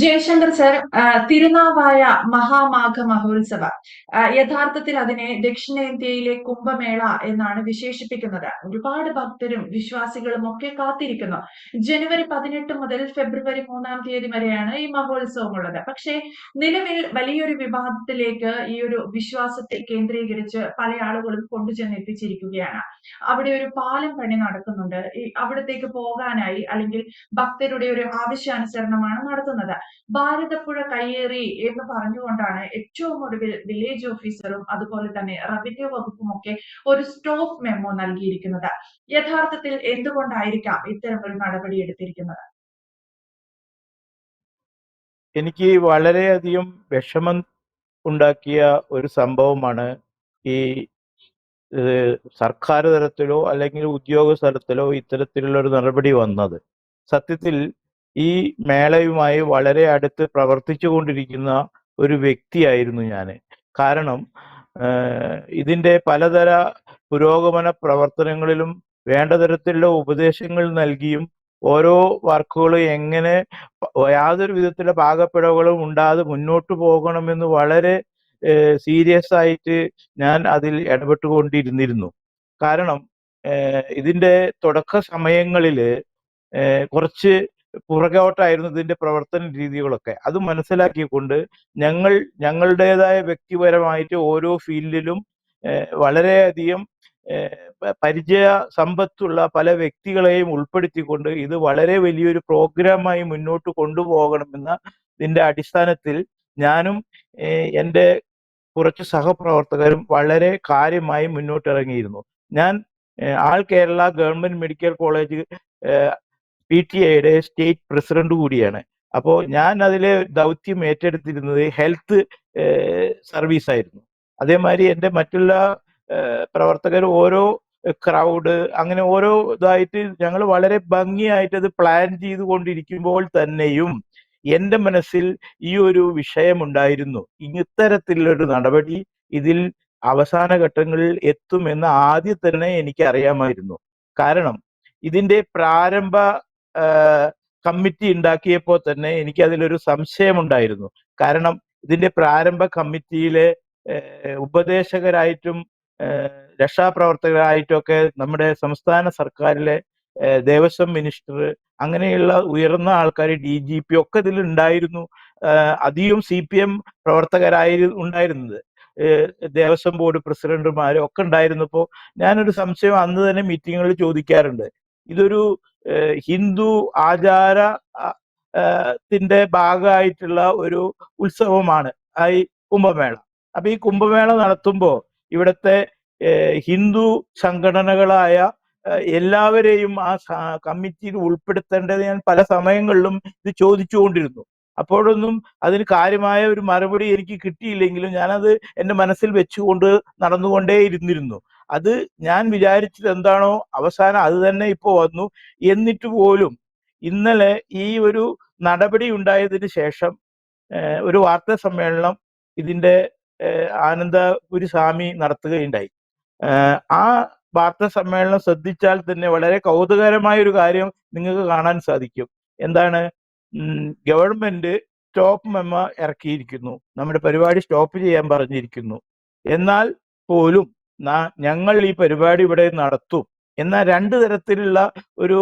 Jaishankar sir Thirunavaya Mahamagha മഹോത്സവ യഥാർത്ഥത്തിൽ അതിനെ ദക്ഷിണേന്ത്യയിലെ കുംഭമേള എന്നാണ് വിശേഷിപ്പിക്കുന്നത്. ഒരുപാട് ഭക്തരും വിശ്വാസികളും ഒക്കെ കാത്തിരിക്കുന്നു. ജനുവരി പതിനെട്ട് മുതൽ ഫെബ്രുവരി മൂന്നാം തീയതി വരെയാണ് ഈ മഹോത്സവം ഉള്ളത്. പക്ഷേ നിലവിൽ വലിയൊരു വിവാദത്തിലേക്ക് ഈ ഒരു വിശ്വാസത്തെ കേന്ദ്രീകരിച്ച് പല ആളുകളും കൊണ്ടുചെന്ന് എത്തിച്ചിരിക്കുകയാണ് അവിടെ ഒരു പാലം പണി നടക്കുന്നുണ്ട്. അവിടത്തേക്ക് പോകാനായി അല്ലെങ്കിൽ ഭക്തരുടെ ഒരു ആവശ്യാനുസരണമാണ് നടത്തുന്നത്. ഭാരതപ്പുഴ കയ്യേറി എന്ന് പറഞ്ഞുകൊണ്ടാണ് ഏറ്റവും ഒടുവിൽ വില്ലേജ് ഓഫീസറും അതുപോലെ തന്നെ റവന്യൂ വകുപ്പും ഒക്കെ ഒരു സ്റ്റോപ്പ് മെമ്മോ നൽകിയിരിക്കുന്നത്. യഥാർത്ഥത്തിൽ എന്തുകൊണ്ടായിരിക്കാം ഇത്തരം ഒരു നടപടി എടുത്തിരിക്കുന്നത്? എനിക്ക് വളരെയധികം വിഷമം ഉണ്ടാക്കിയ ഒരു സംഭവമാണ് ഈ സർക്കാർ തലത്തിലോ അല്ലെങ്കിൽ ഉദ്യോഗ തലത്തിലോ ഇത്തരത്തിലുള്ള ഒരു നടപടി വന്നത്. സത്യത്തിൽ ഈ മേളയുമായി വളരെ അടുത്ത് പ്രവർത്തിച്ചു കൊണ്ടിരിക്കുന്ന ഒരു വ്യക്തിയായിരുന്നു ഞാൻ. കാരണം ഇതിന്റെ പലതര പുരോഗമന പ്രവർത്തനങ്ങളിലും വേണ്ട തരത്തിലുള്ള ഉപദേശങ്ങൾ നൽകിയും ഓരോ വർക്കുകളും എങ്ങനെ യാതൊരു വിധത്തിലുള്ള പാകപ്പിഴവുകളും ഉണ്ടാതെ മുന്നോട്ട് പോകണമെന്ന് വളരെ സീരിയസ് ആയിട്ട് ഞാൻ അതിൽ ഇടപെട്ടുകൊണ്ടിരുന്നിരുന്നു. കാരണം ഇതിന്റെ തുടക്ക സമയങ്ങളിൽ കുറച്ച് പുറകോട്ടായിരുന്നു ഇതിന്റെ പ്രവർത്തന രീതികളൊക്കെ. അത് മനസ്സിലാക്കിക്കൊണ്ട് ഞങ്ങൾ ഞങ്ങളുടേതായ വ്യക്തിപരമായിട്ട് ഓരോ ഫീൽഡിലും വളരെയധികം പരിചയ സമ്പത്തുള്ള പല വ്യക്തികളെയും ഉൾപ്പെടുത്തിക്കൊണ്ട് ഇത് വളരെ വലിയൊരു പ്രോഗ്രാമായി മുന്നോട്ട് കൊണ്ടുപോകണമെന്ന ഇതിന്റെ അടിസ്ഥാനത്തിൽ ഞാനും എന്റെ കുറച്ച് സഹപ്രവർത്തകരും വളരെ കാര്യമായി മുന്നോട്ടിറങ്ങിയിരുന്നു. ഞാൻ all Kerala government medical college P T ഐയുടെ സ്റ്റേറ്റ് പ്രസിഡന്റ് കൂടിയാണ്. അപ്പോൾ ഞാൻ അതിലെ ദൗത്യം ഏറ്റെടുത്തിരുന്നത് ഹെൽത്ത് സർവീസ് ആയിരുന്നു. അതേമാതിരി എന്റെ മറ്റുള്ള പ്രവർത്തകർ ഓരോ ക്രൗഡ് അങ്ങനെ ഓരോ ഇതായിട്ട് ഞങ്ങൾ വളരെ ഭംഗിയായിട്ട് അത് പ്ലാൻ ചെയ്തുകൊണ്ടിരിക്കുമ്പോൾ തന്നെയും എന്റെ മനസ്സിൽ ഈ ഒരു വിഷയമുണ്ടായിരുന്നു ഇത്തരത്തിലൊരു നടപടി ഇതിൽ അവസാന ഘട്ടങ്ങളിൽ എത്തുമെന്ന് ആദ്യം തന്നെ എനിക്ക് അറിയാമായിരുന്നു കാരണം ഇതിന്റെ പ്രാരംഭ കമ്മിറ്റി ഉണ്ടാക്കിയപ്പോൾ തന്നെ എനിക്ക് അതിലൊരു സംശയമുണ്ടായിരുന്നു. കാരണം ഇതിന്റെ പ്രാരംഭ കമ്മിറ്റിയിലെ ഉപദേശകരായിട്ടും രക്ഷാപ്രവർത്തകരായിട്ടും ഒക്കെ നമ്മുടെ സംസ്ഥാന സർക്കാരിലെ ദേവസ്വം മിനിസ്റ്റർ അങ്ങനെയുള്ള ഉയർന്ന ആൾക്കാർ ഡി ജി പി ഒക്കെ ഇതിൽ ഉണ്ടായിരുന്നു അധികം സി പി എം പ്രവർത്തകരായി ഉണ്ടായിരുന്നത്. ദേവസ്വം ബോർഡ് പ്രസിഡന്റുമാരും ഒക്കെ ഉണ്ടായിരുന്നപ്പോൾ ഞാനൊരു സംശയം അന്ന് തന്നെ മീറ്റിങ്ങുകളിൽ ചോദിക്കാറുണ്ട്. ഇതൊരു ഹിന്ദു ആചാര ത്തിന്റെ ഭാഗമായിട്ടുള്ള ഒരു ഉത്സവമാണ് ഈ കുംഭമേള. അപ്പൊ ഈ കുംഭമേള നടത്തുമ്പോൾ ഇവിടുത്തെ ഹിന്ദു സംഘടനകളായ എല്ലാവരെയും ആ കമ്മിറ്റിയിൽ ഉൾപ്പെടുത്തേണ്ടത് ഞാൻ പല സമയങ്ങളിലും ഇത് ചോദിച്ചുകൊണ്ടിരുന്നു. അപ്പോഴൊന്നും അതിന് കാര്യമായ ഒരു മറുപടി എനിക്ക് കിട്ടിയില്ലെങ്കിലും ഞാനത് എന്റെ മനസ്സിൽ വെച്ചുകൊണ്ട് നടന്നുകൊണ്ടേ ഇരുന്നിരുന്നു അത് ഞാൻ വിചാരിച്ചത് എന്താണോ അവസാനം അത് തന്നെ ഇപ്പോ വന്നു. എന്നിട്ട് പോലും ഇന്നലെ ഈ ഒരു നടപടി ഉണ്ടായതിന് ശേഷം ഒരു വാർത്താ സമ്മേളനം ഇതിന്റെ ആനന്ദപുരി സ്വാമി നടത്തുകയുണ്ടായി. ആ വാർത്താ സമ്മേളനം ശ്രദ്ധിച്ചാൽ തന്നെ വളരെ കൗതുകരമായ ഒരു കാര്യം നിങ്ങൾക്ക് കാണാൻ സാധിക്കും. എന്താണ്? ഗവൺമെന്റ് സ്റ്റോപ്പ് മെമ്മ ഇറക്കിയിരിക്കുന്നു. നമ്മുടെ പരിപാടി സ്റ്റോപ്പ് ചെയ്യാൻ പറഞ്ഞിരിക്കുന്നു. എന്നാൽ പോലും ഞങ്ങൾ ഈ പരിപാടി ഇവിടെ നടത്തും. എന്നാൽ രണ്ട് തരത്തിലുള്ള ഒരു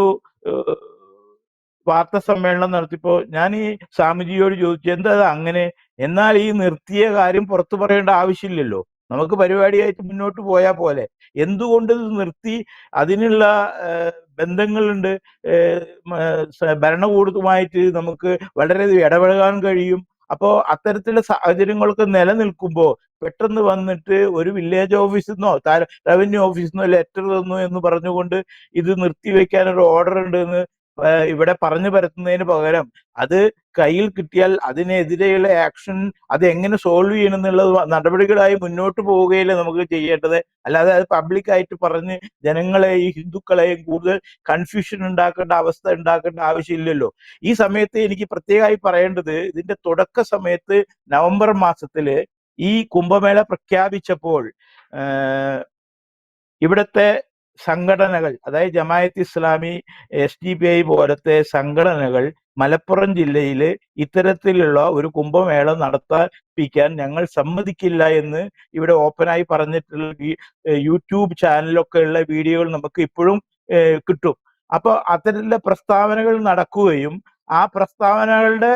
വാർത്താ സമ്മേളനം നടത്തിയപ്പോ ഞാൻ ഈ സ്വാമിജിയോട് ചോദിച്ചു എന്താ അങ്ങനെ? എന്നാൽ ഈ നിർത്തിയ കാര്യം പുറത്തു പറയേണ്ട ആവശ്യമില്ലല്ലോ. നമുക്ക് പരിപാടിയായിട്ട് മുന്നോട്ട് പോയാൽ പോലെ. എന്തുകൊണ്ട് ഇത് നിർത്തി? അതിനുള്ള ബന്ധങ്ങളുണ്ട്. ഭരണകൂടത്തുമായിട്ട് നമുക്ക് വളരെ ഇടപഴകാൻ കഴിയും. അപ്പോ അത്തരത്തിലുള്ള സാഹചര്യങ്ങളൊക്കെ നിലനിൽക്കുമ്പോൾ പെട്ടെന്ന് വന്നിട്ട് ഒരു വില്ലേജ് ഓഫീസിൽ നിന്നോ റവന്യൂ ഓഫീസിൽ നിന്നോ ലെറ്റർ തന്നു എന്ന് പറഞ്ഞുകൊണ്ട് ഇത് നിർത്തിവെക്കാൻ ഒരു ഓർഡർ ഉണ്ട് എന്ന് ഇവിടെ പറഞ്ഞു പരത്തുന്നതിന് പകരം അത് കയ്യിൽ കിട്ടിയാൽ അതിനെതിരെയുള്ള ആക്ഷൻ അത് എങ്ങനെ സോൾവ് ചെയ്യണം എന്നുള്ളത് നടപടികളായി മുന്നോട്ട് പോവുകയല്ലേ നമുക്ക് ചെയ്യേണ്ടത്. അല്ലാതെ അത് പബ്ലിക്കായിട്ട് പറഞ്ഞ് ജനങ്ങളെയും ഹിന്ദുക്കളെയും കൂടുതൽ കൺഫ്യൂഷൻ ഉണ്ടാക്കേണ്ട അവസ്ഥ ഉണ്ടാക്കേണ്ട ആവശ്യമില്ലല്ലോ. ഈ സമയത്ത് എനിക്ക് പ്രത്യേകമായി പറയേണ്ടത് ഇതിന്റെ തുടക്ക സമയത്ത് നവംബർ മാസത്തിൽ ഈ കുംഭമേള പ്രഖ്യാപിച്ചപ്പോൾ ഇവിടുത്തെ സംഘടനകൾ അതായത് Jamaat Islami S D P I പോലത്തെ സംഘടനകൾ മലപ്പുറം ജില്ലയിൽ ഇത്തരത്തിലുള്ള ഒരു കുംഭമേള നടത്താപ്പിക്കാൻ ഞങ്ങൾ സമ്മതിക്കില്ല എന്ന് ഇവിടെ ഓപ്പണായി പറഞ്ഞിട്ടുള്ള യൂട്യൂബ് ചാനലൊക്കെ ഉള്ള വീഡിയോകൾ നമുക്ക് ഇപ്പോഴും കിട്ടും. അപ്പോൾ അത്തരത്തിലുള്ള പ്രസ്താവനകൾ നടക്കുകയും ആ പ്രസ്താവനകളുടെ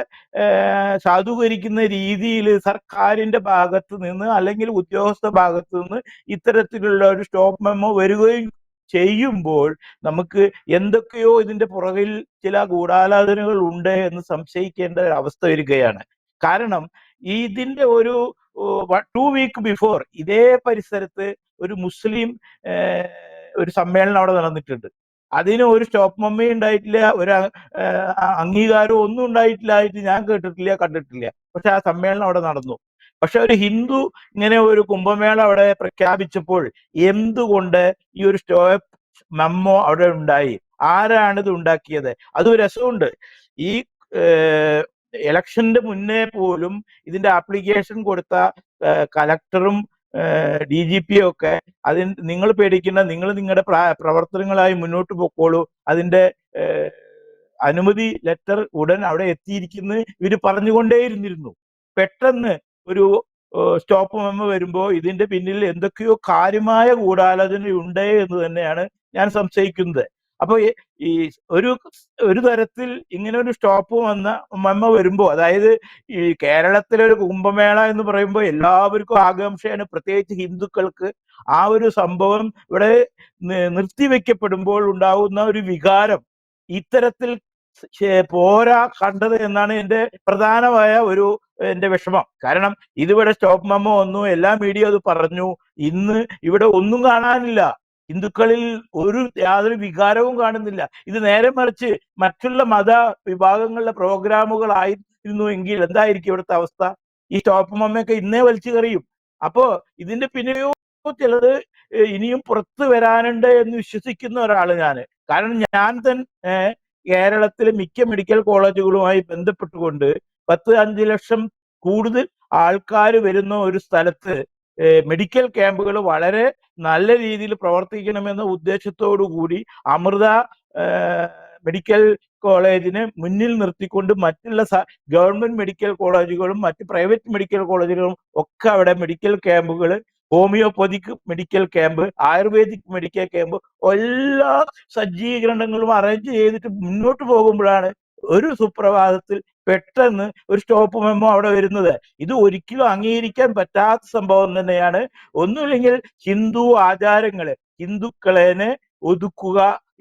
സാധൂകരിക്കുന്ന രീതിയിൽ സർക്കാരിന്റെ ഭാഗത്ത് നിന്ന് അല്ലെങ്കിൽ ഉദ്യോഗസ്ഥ ഭാഗത്ത് നിന്ന് ഇത്തരത്തിലുള്ള ഒരു സ്റ്റോപ്പ് മെമ്മോ വരികയും ചെയ്യുമ്പോൾ നമുക്ക് എന്തൊക്കെയോ ഇതിന്റെ പുറകിൽ ചില ഗൂഢാലോചനകൾ ഉണ്ട് എന്ന് സംശയിക്കേണ്ട ഒരു അവസ്ഥ വരികയാണ്. കാരണം ഇതിന്റെ ഒരു ടു വീക്ക് ബിഫോർ ഇതേ പരിസരത്ത് ഒരു മുസ്ലിം ഒരു സമ്മേളനം അവിടെ നടന്നിട്ടുണ്ട്. അതിന് ഒരു സ്റ്റോപ്പ് മമ്മി ഉണ്ടായിട്ടില്ല ഒരു അംഗീകാരവും ഒന്നും ഉണ്ടായിട്ടില്ലായിട്ട് ഞാൻ കേട്ടിട്ടില്ല കണ്ടിട്ടില്ല. പക്ഷെ ആ സമ്മേളനം അവിടെ നടന്നു. പക്ഷെ ഒരു ഹിന്ദു ഇങ്ങനെ ഒരു കുംഭമേള അവിടെ പ്രഖ്യാപിച്ചപ്പോൾ എന്തുകൊണ്ട് ഈ ഒരു സ്റ്റോപ്പ് മെമ്മോ അവിടെ ഉണ്ടായി? ആരാണ് ഇത് ഉണ്ടാക്കിയത്? അത് രസമുണ്ട്. ഈ ഇലക്ഷന്റെ മുന്നേ പോലും ഇതിന്റെ ആപ്ലിക്കേഷൻ കൊടുത്ത കലക്ടറും ഡി ജി പി ഒക്കെ അതിന് നിങ്ങൾ പേടിക്കുന്ന നിങ്ങൾ നിങ്ങളുടെ പ്ര- പ്രവർത്തനങ്ങളായി മുന്നോട്ട് പോയിക്കോളൂ അതിന്റെ അനുമതി ലെറ്റർ ഉടൻ അവിടെ എത്തിയിരിക്കുന്നു ഇവർ പറഞ്ഞുകൊണ്ടേയിരുന്നിരുന്നു. പെട്ടെന്ന് ഒരു സ്റ്റോപ്പ് മെമ്മ വരുമ്പോൾ ഇതിന്റെ പിന്നിൽ എന്തൊക്കെയോ കാര്യമായ ഗൂഢാലോചന ഉണ്ട് എന്ന് തന്നെയാണ് ഞാൻ സംശയിക്കുന്നത്. അപ്പൊ ഈ- ഒരു ഒരു തരത്തിൽ ഇങ്ങനെ ഒരു സ്റ്റോപ്പ് വന്ന മമ്മ വരുമ്പോ അതായത് ഈ കേരളത്തിലെ ഒരു കുംഭമേള എന്ന് പറയുമ്പോൾ എല്ലാവർക്കും ആകാംക്ഷയാണ്. പ്രത്യേകിച്ച് ഹിന്ദുക്കൾക്ക് ആ ഒരു സംഭവം ഇവിടെ നിർത്തിവെക്കപ്പെടുമ്പോൾ ഉണ്ടാവുന്ന ഒരു വികാരം. ഇത്തരത്തിൽ പോരാ കണ്ടത് എന്നാണ് എന്റെ പ്രധാനമായ ഒരു എന്റെ വിഷമം. കാരണം ഇതിവിടെ സ്റ്റോപ്പ് മമ്മ വന്നു എല്ലാ മീഡിയ അത് പറഞ്ഞു. ഇന്ന് ഇവിടെ ഒന്നും കാണാനില്ല. ഹിന്ദുക്കളിൽ ഒരു യാതൊരു വികാരവും കാണുന്നില്ല. ഇത് നേരെ മറിച്ച് മറ്റുള്ള മത വിഭാഗങ്ങളിലെ പ്രോഗ്രാമുകളായിരുന്നു എങ്കിൽ എന്തായിരിക്കും ഇവിടുത്തെ അവസ്ഥ? ഈ സ്റ്റോപ്പ് ഇന്നേ വലിച്ചു കറിയും അപ്പോ ഇതിന്റെ പിന്നെയോ ചിലത് ഇനിയും പുറത്തു വരാനുണ്ട് എന്ന് വിശ്വസിക്കുന്ന ഒരാൾ ഞാൻ. കാരണം ഞാൻ തന്നെ കേരളത്തിലെ മിക്ക മെഡിക്കൽ കോളേജുകളുമായി ബന്ധപ്പെട്ടുകൊണ്ട് പത്ത് അഞ്ച് ലക്ഷം കൂടുതൽ ആൾക്കാർ വരുന്ന ഒരു സ്ഥലത്ത് മെഡിക്കൽ ക്യാമ്പുകൾ വളരെ നല്ല രീതിയിൽ പ്രവർത്തിക്കണമെന്ന ഉദ്ദേശത്തോടു കൂടി അമൃത മെഡിക്കൽ കോളേജിനെ മുന്നിൽ നിർത്തിക്കൊണ്ട് മറ്റുള്ള ഗവൺമെന്റ് മെഡിക്കൽ കോളേജുകളും മറ്റ് പ്രൈവറ്റ് മെഡിക്കൽ കോളേജുകളും ഒക്കെ അവിടെ മെഡിക്കൽ ക്യാമ്പുകൾ homeopathic medical camp ayurvedic medical camp എല്ലാ സജ്ജീകരണങ്ങളും അറേഞ്ച് ചെയ്തിട്ട് മുന്നോട്ട് പോകുമ്പോഴാണ് ഒരു സുപ്രഭാതത്തിൽ പെട്ടെന്ന് ഒരു സ്റ്റോപ്പ് മെമ്മോ അവിടെ വരുന്നത്. ഇത് ഒരിക്കലും അംഗീകരിക്കാൻ പറ്റാത്ത സംഭവം തന്നെയാണ്. ഒന്നുമില്ലെങ്കിൽ ഹിന്ദു ആചാരങ്ങളെ ഹിന്ദുക്കളെ ഒതുക്കുക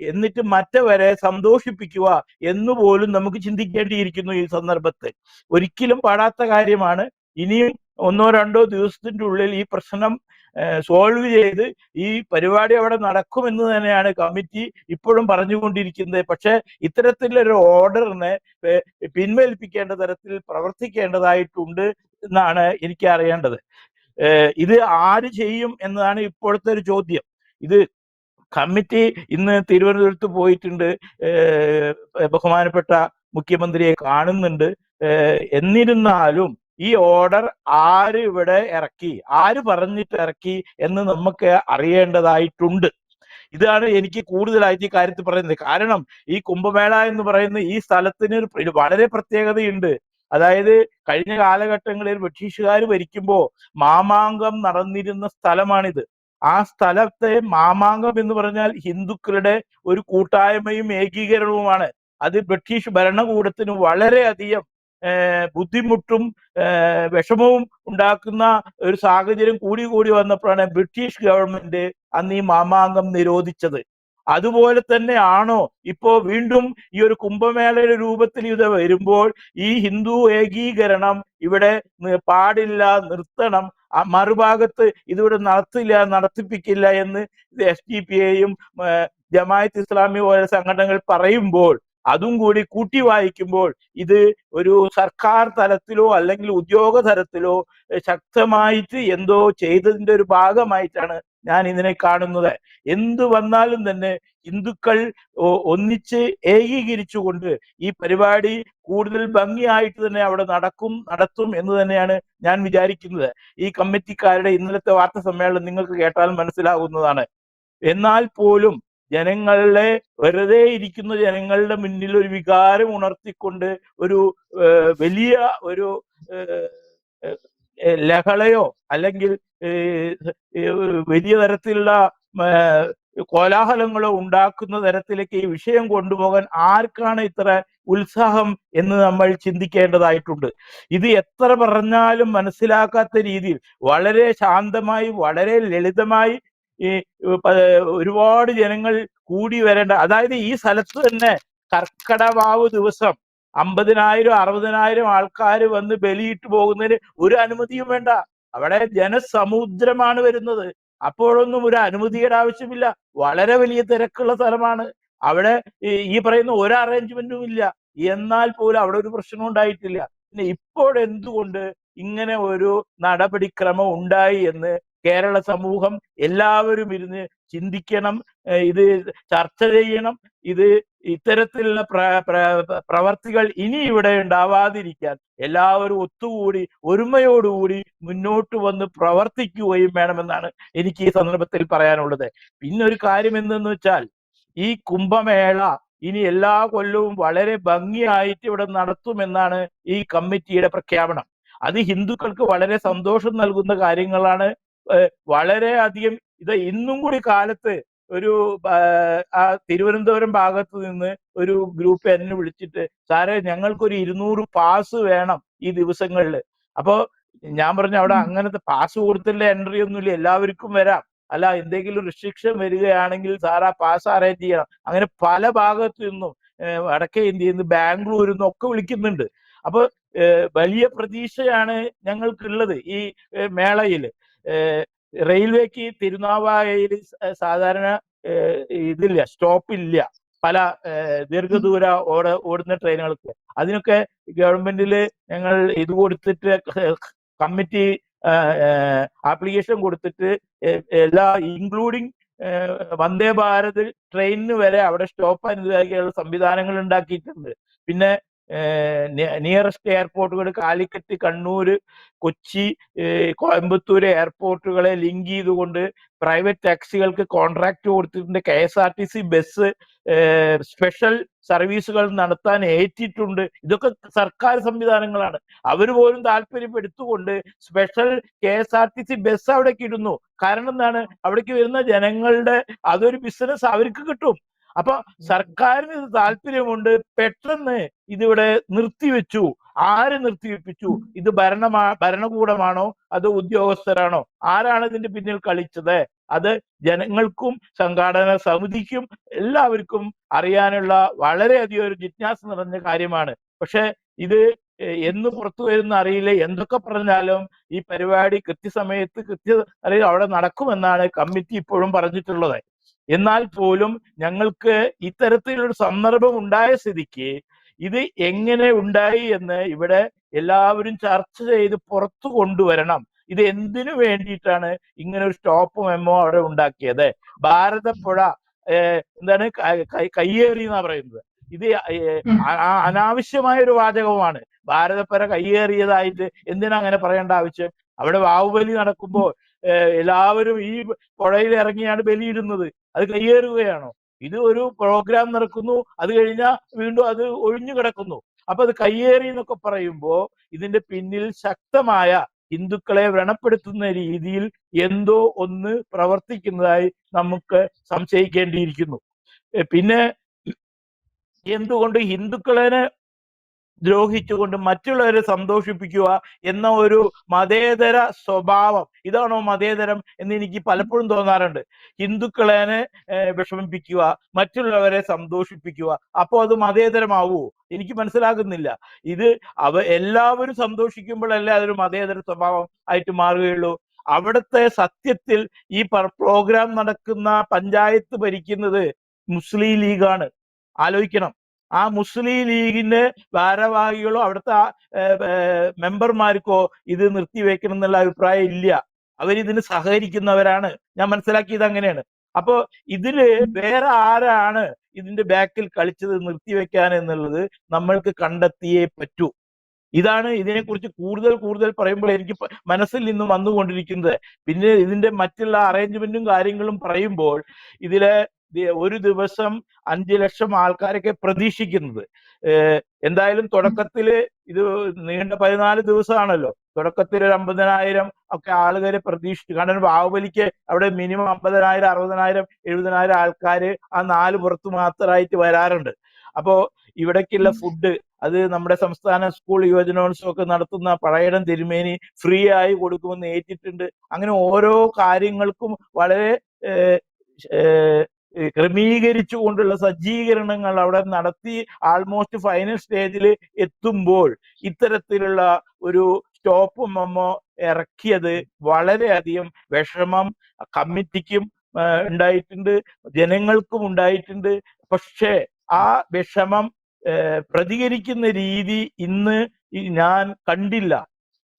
എന്നിട്ട് മറ്റവരെ സന്തോഷിപ്പിക്കുക എന്ന് പോലും നമുക്ക് ചിന്തിക്കേണ്ടിയിരിക്കുന്നു ഈ സന്ദർഭത്തിൽ. ഒരിക്കലും പാടാത്ത കാര്യമാണ്. ഇനിയും ഒന്നോ രണ്ടോ ദിവസത്തിന്റെ ഉള്ളിൽ ഈ പ്രശ്നം സോൾവ് ചെയ്ത് ഈ പരിപാടി അവിടെ നടക്കുമെന്ന് തന്നെയാണ് കമ്മിറ്റി ഇപ്പോഴും പറഞ്ഞുകൊണ്ടിരിക്കുന്നത്. പക്ഷെ ഇത്തരത്തിലൊരു ഓർഡറിനെ പിൻവലിപ്പിക്കേണ്ട തരത്തിൽ പ്രവർത്തിക്കേണ്ടതായിട്ടുണ്ട് എന്നാണ് എനിക്ക് അറിയേണ്ടത്. ഇത് ആര് ചെയ്യും എന്നതാണ് ഇപ്പോഴത്തെ ഒരു ചോദ്യം. ഇത് കമ്മിറ്റി ഇന്ന് തിരുവനന്തപുരത്ത് പോയിട്ടുണ്ട്. ബഹുമാനപ്പെട്ട മുഖ്യമന്ത്രിയെ കാണുന്നുണ്ട്. എന്നിരുന്നാലും ഈ ഓർഡർ ആര് ഇവിടെ ഇറക്കി ആര് പറഞ്ഞിട്ട് ഇറക്കി എന്ന് നമുക്ക് അറിയേണ്ടതായിട്ടുണ്ട്. ഇതാണ് എനിക്ക് കൂടുതലായിട്ട് ഈ കാര്യത്തിൽ പറയുന്നത്. കാരണം ഈ കുംഭമേള എന്ന് പറയുന്ന ഈ സ്ഥലത്തിന് വളരെ പ്രത്യേകതയുണ്ട്. അതായത് കഴിഞ്ഞ കാലഘട്ടങ്ങളിൽ ബ്രിട്ടീഷുകാർ ഭരിക്കുമ്പോൾ മാമാങ്കം നടന്നിരുന്ന സ്ഥലമാണിത്. ആ സ്ഥലത്തെ മാമാങ്കം എന്ന് പറഞ്ഞാൽ ഹിന്ദുക്കളുടെ ഒരു കൂട്ടായ്മയും ഏകീകരണവുമാണ്. അത് ബ്രിട്ടീഷ് ഭരണകൂടത്തിന് വളരെയധികം ബുദ്ധിമുട്ടും വിഷമവും ഉണ്ടാക്കുന്ന ഒരു സാഹചര്യം കൂടി കൂടി വന്നപ്പോഴാണ് ബ്രിട്ടീഷ് ഗവൺമെന്റ് അന്ന് ഈ മാമാങ്കം നിരോധിച്ചത്. അതുപോലെ തന്നെയാണോ ഇപ്പോ വീണ്ടും ഈ ഒരു കുംഭമേളയുടെ രൂപത്തിൽ ഇത് വരുമ്പോൾ ഈ ഹിന്ദു ഏകീകരണം ഇവിടെ പാടില്ല നിർത്തണം മറുഭാഗത്ത് ഇതിവിടെ നടത്തില്ല നടത്തിപ്പിക്കില്ല എന്ന് എസ് ഡി പി എയും ജമായത്ത് ഇസ്ലാമി പോലെ സംഘടനകൾ പറയുമ്പോൾ അതും കൂടി കൂട്ടി വായിക്കുമ്പോൾ ഇത് ഒരു സർക്കാർ തലത്തിലോ അല്ലെങ്കിൽ ഉദ്യോഗ തലത്തിലോ ശക്തമായിട്ട് എന്തോ ചെയ്തതിന്റെ ഒരു ഭാഗമായിട്ടാണ് ഞാൻ ഇതിനെ കാണുന്നത്. എന്ത് വന്നാലും തന്നെ ഹിന്ദുക്കൾ ഒന്നിച്ച് ഏകീകരിച്ചുകൊണ്ട് ഈ പരിപാടി കൂടുതൽ ഭംഗിയായിട്ട് തന്നെ അവിടെ നടക്കും നടത്തും എന്ന് തന്നെയാണ് ഞാൻ വിചാരിക്കുന്നത്. ഈ കമ്മിറ്റിക്കാരുടെ ഇന്നലത്തെ വാർത്താ സമ്മേളനം നിങ്ങൾക്ക് കേട്ടാൽ മനസ്സിലാകുന്നതാണ് എന്നാൽ പോലും ജനങ്ങളുടെ വെറുതെ ഇരിക്കുന്ന ജനങ്ങളുടെ മുന്നിൽ ഒരു വികാരം ഉണർത്തിക്കൊണ്ട് ഒരു വലിയ ഒരു ലഹളയോ അല്ലെങ്കിൽ വലിയ തരത്തിലുള്ള കോലാഹലങ്ങളോ ഉണ്ടാക്കുന്ന തരത്തിലേക്ക് ഈ വിഷയം കൊണ്ടുപോകാൻ ആർക്കാണ് ഇത്ര ഉത്സാഹം എന്ന് നമ്മൾ ചിന്തിക്കേണ്ടതായിട്ടുണ്ട്. ഇത് എത്ര പറഞ്ഞാലും മനസ്സിലാക്കാത്ത രീതിയിൽ വളരെ ശാന്തമായി വളരെ ലളിതമായി ഈ ഒരുപാട് ജനങ്ങൾ കൂടി വരേണ്ട അതായത് ഈ സ്ഥലത്ത് തന്നെ കർക്കടവാവ് ദിവസം അമ്പതിനായിരം അറുപതിനായിരം ആൾക്കാർ വന്ന് ബലിയിട്ട് പോകുന്നതിന് ഒരു അനുമതിയും വേണ്ട. അവിടെ ജനസമുദ്രമാണ് വരുന്നത്. അപ്പോഴൊന്നും ഒരു അനുമതിയുടെ ആവശ്യമില്ല. വളരെ വലിയ തിരക്കുള്ള സ്ഥലമാണ്. അവിടെ ഈ പറയുന്ന ഒരു അറേഞ്ച്മെന്റും ഇല്ല. എന്നാൽ പോലും അവിടെ ഒരു പ്രശ്നം ഉണ്ടായിട്ടില്ല. പിന്നെ ഇപ്പോഴെന്തുകൊണ്ട് ഇങ്ങനെ ഒരു നടപടിക്രമം ഉണ്ടായി എന്ന് കേരള സമൂഹം എല്ലാവരും ഇരുന്ന് ചിന്തിക്കണം ഇത് ചർച്ച ചെയ്യണം ഇത് ഇത്തരത്തിലുള്ള പ്ര പ്ര- പ്രവർത്തികൾ ഇനി ഇവിടെ ഉണ്ടാവാതിരിക്കാൻ എല്ലാവരും ഒത്തുകൂടി ഒരുമയോടുകൂടി മുന്നോട്ട് വന്ന് പ്രവർത്തിക്കുകയും വേണമെന്നാണ് എനിക്ക് ഈ സന്ദർഭത്തിൽ പറയാനുള്ളത്. പിന്നെ ഒരു കാര്യം എന്തെന്ന് വെച്ചാൽ ഈ കുംഭമേള ഇനി എല്ലാ കൊല്ലവും വളരെ ഭംഗിയായിട്ട് ഇവിടെ നടത്തുമെന്നാണ് ഈ കമ്മിറ്റിയുടെ പ്രഖ്യാപനം. അത് ഹിന്ദുക്കൾക്ക് വളരെ സന്തോഷം നൽകുന്ന കാര്യങ്ങളാണ് വളരെ അധികം ഇത് ഇന്നും കൂടി കാലത്ത് ഒരു ആ തിരുവനന്തപുരം ഭാഗത്ത് നിന്ന് ഒരു ഗ്രൂപ്പ് എന്നെ വിളിച്ചിട്ട് സാറേ ഞങ്ങൾക്കൊരു ഇരുന്നൂറ് പാസ് വേണം ഈ ദിവസങ്ങളിൽ അപ്പോ ഞാൻ പറഞ്ഞു അവിടെ അങ്ങനത്തെ പാസ് കൊടുത്തില്ല എൻട്രി ഒന്നുമില്ല എല്ലാവർക്കും വരാം. അല്ല എന്തെങ്കിലും റിസ്ട്രിക്ഷൻ വരികയാണെങ്കിൽ സാർ ആ പാസ് അറേഞ്ച് ചെയ്യണം. അങ്ങനെ പല ഭാഗത്തു നിന്നും വടക്കേ ഇന്ത്യയിൽ നിന്ന് ബാംഗ്ലൂരിൽ നിന്നും ഒക്കെ വിളിക്കുന്നുണ്ട്. അപ്പൊ വലിയ പ്രതീക്ഷയാണ് ഞങ്ങൾക്കുള്ളത് ഈ മേളയിൽ. മേളയിൽ റെയിൽവേക്ക് തിരുനാവായയിൽ സാധാരണ ഇതില്ല സ്റ്റോപ്പ് ഇല്ല പല ദീർഘദൂര ഓട ഓടുന്ന ട്രെയിനുകൾക്ക് അതിനൊക്കെ ഗവൺമെന്റിൽ ഞങ്ങൾ ഇത് കൊടുത്തിട്ട് കമ്മിറ്റി ആപ്ലിക്കേഷൻ കൊടുത്തിട്ട് എല്ലാ ഇൻക്ലൂഡിങ് വന്ദേ ഭാരത് ട്രെയിനിന് വരെ അവിടെ സ്റ്റോപ്പ് അനുവദിക്കാനുള്ള സംവിധാനങ്ങൾ ഉണ്ടാക്കിയിട്ടുണ്ട്. പിന്നെ നിയറസ്റ്റ് എയർപോർട്ടുകൾ കാലിക്കറ്റ് കണ്ണൂർ കൊച്ചി കോയമ്പത്തൂർ എയർപോർട്ടുകളെ ലിങ്ക് ചെയ്തുകൊണ്ട് പ്രൈവറ്റ് ടാക്സികൾക്ക് കോൺട്രാക്ട് കൊടുത്തിട്ടുണ്ട്. K S R T C bus special സർവീസുകൾ നടത്താൻ ഏറ്റിട്ടുണ്ട്. ഇതൊക്കെ സർക്കാർ സംവിധാനങ്ങളാണ്. അവർ പോലും താല്പര്യപ്പെടുത്തുകൊണ്ട് special K S R T C bus അവിടേക്ക് ഇടുന്നു. കാരണം എന്താണ്? അവിടേക്ക് വരുന്ന ജനങ്ങളുടെ അതൊരു ബിസിനസ് അവർക്ക് കിട്ടും. അപ്പൊ സർക്കാരിന് ഇത് താല്പര്യമുണ്ട്. പെട്ടെന്ന് ഇതിവിടെ നിർത്തിവെച്ചു ആര് നിർത്തിവെപ്പിച്ചു ഇത് ഭരണമാ ഭരണകൂടമാണോ? അതോ ഉദ്യോഗസ്ഥരാണോ? ആരാണ് ഇതിന്റെ പിന്നിൽ കളിച്ചത്? അത് ജനങ്ങൾക്കും സംഘാടന സമിതിക്കും എല്ലാവർക്കും അറിയാനുള്ള വളരെയധികം ഒരു ജിജ്ഞാസ നിറഞ്ഞ കാര്യമാണ്. പക്ഷെ ഇത് എന്ന് പുറത്തു വരുന്ന അറിയില്ല. എന്തൊക്കെ പറഞ്ഞാലും ഈ പരിപാടി കൃത്യസമയത്ത് കൃത്യ അറിയില്ല അവിടെ നടക്കുമെന്നാണ് കമ്മിറ്റി ഇപ്പോഴും പറഞ്ഞിട്ടുള്ളത്. എന്നാൽ പോലും ഞങ്ങൾക്ക് ഇത്തരത്തിലൊരു സന്ദർഭം ഉണ്ടായ സ്ഥിതിക്ക് ഇത് എങ്ങനെ ഉണ്ടായി എന്ന് ഇവിടെ എല്ലാവരും ചർച്ച ചെയ്ത് പുറത്തു കൊണ്ടുവരണം. ഇത് എന്തിനു വേണ്ടിയിട്ടാണ് ഇങ്ങനെ ഒരു സ്റ്റോപ്പ് മെമ്മോ അവിടെ ഉണ്ടാക്കിയത്? ഭാരതപ്പുഴ എന്താണ് കയ്യേറി എന്നാ പറയുന്നത്. ഇത് അനാവശ്യമായ ഒരു വാചകവുമാണ്. ഭാരതപ്പുര കയ്യേറിയതായിട്ട് എന്തിനാ അങ്ങനെ പറയേണ്ട ആവശ്യം? അവിടെ വാവുബലി നടക്കുമ്പോൾ എല്ലാവരും ഈ പുഴയിൽ ഇറങ്ങിയാണ് ബലിയിടുന്നത്. അത് കയ്യേറുകയാണോ? ഇത് ഒരു പ്രോഗ്രാം നടക്കുന്നു അത് കഴിഞ്ഞാൽ വീണ്ടും അത് ഒഴിഞ്ഞു കിടക്കുന്നു. അപ്പൊ അത് കയ്യേറി എന്നൊക്കെ പറയുമ്പോൾ ഇതിന്റെ പിന്നിൽ ശക്തമായ ഹിന്ദുക്കളെ വ്രണപ്പെടുത്തുന്ന രീതിയിൽ എന്തോ ഒന്ന് പ്രവർത്തിക്കുന്നതായി നമുക്ക് സംശയിക്കേണ്ടിയിരിക്കുന്നു. പിന്നെ എന്തുകൊണ്ട് ഹിന്ദുക്കളെ ദ്രോഹിച്ചുകൊണ്ട് മറ്റുള്ളവരെ സന്തോഷിപ്പിക്കുക എന്ന ഒരു മതേതര സ്വഭാവം. ഇതാണോ മതേതരം എന്ന് എനിക്ക് പലപ്പോഴും തോന്നാറുണ്ട്. ഹിന്ദുക്കളെ വിഷമിപ്പിക്കുക മറ്റുള്ളവരെ സന്തോഷിപ്പിക്കുക. അപ്പോൾ അത് മതേതരമാവുമോ എനിക്ക് മനസ്സിലാകുന്നില്ല. ഇത് അവ എല്ലാവരും സന്തോഷിക്കുമ്പോഴല്ലേ അതൊരു മതേതര സ്വഭാവം ആയിട്ട് മാറുകയുള്ളൂ. അവിടുത്തെ സത്യത്തിൽ ഈ പ്രോഗ്രാം നടക്കുന്ന പഞ്ചായത്ത് ഭരിക്കുന്നത് മുസ്ലിം ലീഗാണ്. ആലോചിക്കണം. ആ മുസ്ലിം ലീഗിന്റെ ഭാരവാഹികളോ അവിടുത്തെ മെമ്പർമാർക്കോ ഇത് നിർത്തിവെക്കണം എന്നുള്ള അഭിപ്രായം ഇല്ല. അവരിതിന് സഹകരിക്കുന്നവരാണ്. ഞാൻ മനസ്സിലാക്കിയത് അങ്ങനെയാണ്. അപ്പോ ഇതിൽ വേറെ ആരാണ് ഇതിന്റെ ബാക്കിൽ കളിച്ചത് നിർത്തിവെക്കാൻ എന്നുള്ളത് നമ്മൾക്ക് കണ്ടെത്തിയേ പറ്റൂ. ഇതാണ് ഇതിനെക്കുറിച്ച് കൂടുതൽ കൂടുതൽ പറയുമ്പോൾ എനിക്ക് മനസ്സിൽ നിന്നും വന്നുകൊണ്ടിരിക്കുന്നത്. പിന്നെ ഇതിന്റെ മറ്റുള്ള അറേഞ്ച്മെന്റും കാര്യങ്ങളും പറയുമ്പോൾ ഇതിലെ ഒരു ദിവസം അഞ്ചു ലക്ഷം ആൾക്കാരൊക്കെ പ്രതീക്ഷിക്കുന്നത്. എന്തായാലും തുടക്കത്തിൽ ഇത് നീണ്ട പതിനാല് ദിവസമാണല്ലോ. തുടക്കത്തിൽ ഒരു അമ്പതിനായിരം ഒക്കെ ആളുകളെ പ്രതീക്ഷിച്ചു. കാരണം ബാഹുബലിക്ക് അവിടെ മിനിമം അമ്പതിനായിരം അറുപതിനായിരം എഴുപതിനായിരം ആൾക്കാര് ആ നാല് പുറത്ത് മാത്രമായിട്ട് വരാറുണ്ട്. അപ്പോ ഇവിടേക്കുള്ള ഫുഡ് അത് നമ്മുടെ സംസ്ഥാന സ്കൂൾ യുവജനോത്സവം ഒക്കെ നടത്തുന്ന പഴയടം തിരുമേനി ഫ്രീ ആയി കൊടുക്കുമെന്ന് ഏറ്റിട്ടുണ്ട്. അങ്ങനെ ഓരോ കാര്യങ്ങൾക്കും വളരെ ഏഹ്, ഏഹ്, ക്രമീകരിച്ചു കൊണ്ടുള്ള സജ്ജീകരണങ്ങൾ അവിടെ നടത്തി ആൾമോസ്റ്റ് ഫൈനൽ സ്റ്റേജിൽ എത്തുമ്പോൾ ഇത്തരത്തിലുള്ള ഒരു സ്റ്റോപ്പ് മെമ്മോ ഇറക്കിയത് വളരെയധികം വിഷമം കമ്മിറ്റിക്കും ഉണ്ടായിട്ടുണ്ട് ജനങ്ങൾക്കും ഉണ്ടായിട്ടുണ്ട്. പക്ഷേ ആ വിഷമം പ്രതികരിക്കുന്ന രീതി ഇന്ന് ഞാൻ കണ്ടില്ല.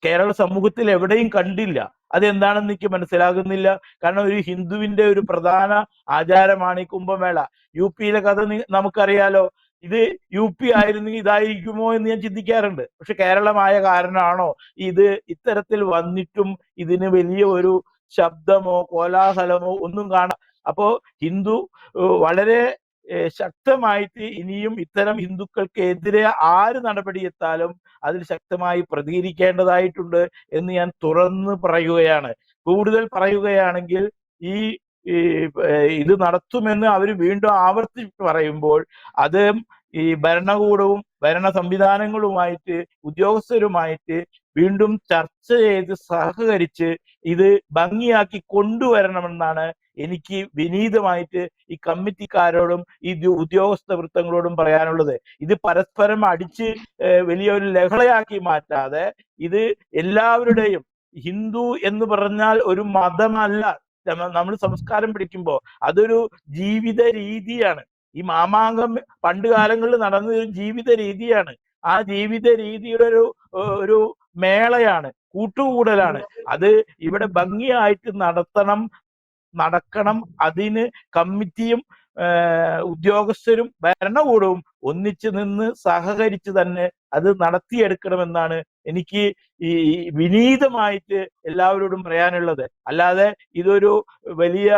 കേരള സമൂഹത്തിൽ എവിടെയും കണ്ടില്ല. അതെന്താണെന്ന് എനിക്ക് മനസ്സിലാകുന്നില്ല. കാരണം ഒരു ഹിന്ദുവിന്റെ ഒരു പ്രധാന ആചാരമാണ് ഈ കുംഭമേള. യു പിയിലെ കഥ നമുക്കറിയാലോ. ഇത് യു പി ആയിരുന്നെങ്കിൽ ഇതായിരിക്കുമോ എന്ന് ഞാൻ ചിന്തിക്കാറുണ്ട്. പക്ഷെ കേരളമായ കാരണമാണോ ഇത് ഇത്തരത്തിൽ വന്നിട്ടും ഇതിന് വലിയ ഒരു ശബ്ദമോ കോലാഹലമോ ഒന്നും കാണാം. അപ്പോ ഹിന്ദു വളരെ ശക്തമായിട്ട് ഇനിയും ഇത്തരം ഹിന്ദുക്കൾക്കെതിരെ ആര് നടപടിയെത്താലും അതിൽ ശക്തമായി പ്രതികരിക്കേണ്ടതായിട്ടുണ്ട് എന്ന് ഞാൻ തുറന്ന് പറയുകയാണ്. കൂടുതൽ പറയുകയാണെങ്കിൽ ഈ ഇത് നടത്തുമെന്ന് അവർ വീണ്ടും ആവർത്തിച്ച് പറയുമ്പോൾ അത് ഈ ഭരണകൂടവും ഭരണ സംവിധാനങ്ങളുമായിട്ട് ഉദ്യോഗസ്ഥരുമായിട്ട് വീണ്ടും ചർച്ച ചെയ്ത് സഹകരിച്ച് ഇത് ഭംഗിയാക്കി കൊണ്ടുവരണമെന്നാണ് എനിക്ക് വിനീതമായിട്ട് ഈ കമ്മിറ്റിക്കാരോടും ഈ ഉദ്യോ- ഉദ്യോഗസ്ഥ വൃത്തങ്ങളോടും പറയാനുള്ളത്. ഇത് പരസ്പരം അടിച്ച് വലിയൊരു ലഹളയാക്കി മാറ്റാതെ ഇത് എല്ലാവരുടെയും ഹിന്ദു എന്ന് പറഞ്ഞാൽ ഒരു മതമല്ല. നമ്മൾ സംസ്കാരം പഠിക്കുമ്പോൾ അതൊരു ജീവിത രീതിയാണ്. ഈ മാമാങ്കം പണ്ട് കാലങ്ങളിൽ നടന്ന ഒരു ജീവിത രീതിയാണ്. ആ ജീവിത രീതിയുടെ ഒരു ഒരു മേളയാണ് കൂട്ടുകൂടലാണ്. അത് ഇവിടെ ഭംഗിയായിട്ട് നടത്തണം നടക്കണം അതിന് കമ്മിറ്റിയും ഉദ്യോഗസ്ഥരും ഭരണകൂടവും ഒന്നിച്ചു നിന്ന് സഹകരിച്ച് തന്നെ അത് നടത്തിയെടുക്കണമെന്നാണ് എനിക്ക് ഈ വിനീതമായിട്ട് എല്ലാവരോടും പറയാനുള്ളത്. അല്ലാതെ ഇതൊരു വലിയ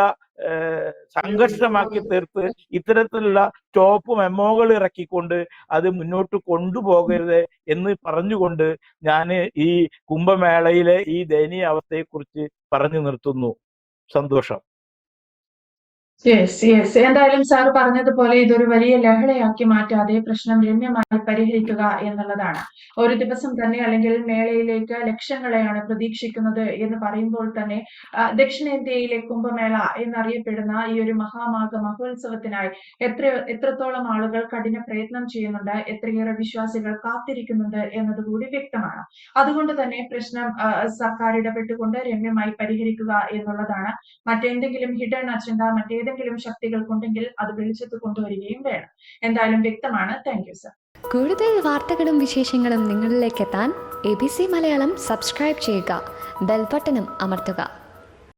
സംഘർഷമാക്കി തീർത്ത് ഇത്തരത്തിലുള്ള ടോപ്പ് മെമ്മോകൾ ഇറക്കിക്കൊണ്ട് അത് മുന്നോട്ട് കൊണ്ടുപോകരുത് എന്ന് പറഞ്ഞുകൊണ്ട് ഞാൻ ഈ കുംഭമേളയിലെ ഈ ദയനീയ അവസ്ഥയെക്കുറിച്ച് പറഞ്ഞു നിർത്തുന്നു. സന്തോഷം. യെസ് യെസ് എന്തായാലും സാർ പറഞ്ഞതുപോലെ ഇതൊരു വലിയ ലഹളയാക്കി മാറ്റാതെ പ്രശ്നം രമ്യമായി പരിഹരിക്കുക എന്നുള്ളതാണ്. ഒരു ദിവസം തന്നെ അല്ലെങ്കിൽ മേളയിലേക്ക് ലക്ഷങ്ങളെയാണ് പ്രതീക്ഷിക്കുന്നത് എന്ന് പറയുമ്പോൾ തന്നെ ദക്ഷിണേന്ത്യയിലെ കുംഭമേള എന്നറിയപ്പെടുന്ന ഈ ഒരു മഹാമാഘ മഹോത്സവത്തിനായി എത്ര എത്രത്തോളം ആളുകൾ കഠിന പ്രയത്നം ചെയ്യുന്നുണ്ട് എത്രയേറെ വിശ്വാസികൾ കാത്തിരിക്കുന്നുണ്ട് എന്നതുകൂടി വ്യക്തമാണ്. അതുകൊണ്ട് തന്നെ പ്രശ്നം സർക്കാർ ഇടപെട്ടുകൊണ്ട് രമ്യമായി പരിഹരിക്കുക എന്നുള്ളതാണ്. മറ്റെന്തെങ്കിലും ഹിഡൻ അജണ്ട മറ്റേതെങ്കിലും ശക്തികൾക്കുണ്ടെങ്കിൽ അത് വെളിച്ചത്ത് കൊണ്ടുവരികയും വേണം. എന്തായാലും വ്യക്തമാണ്. താങ്ക് യു സർ കൂടുതൽ വാർത്തകളും വിശേഷങ്ങളും നിങ്ങളിലേക്ക് എത്താൻ A B C Malayalam subscribe ചെയ്യുക. ബെൽബട്ടനും അമർത്തുക.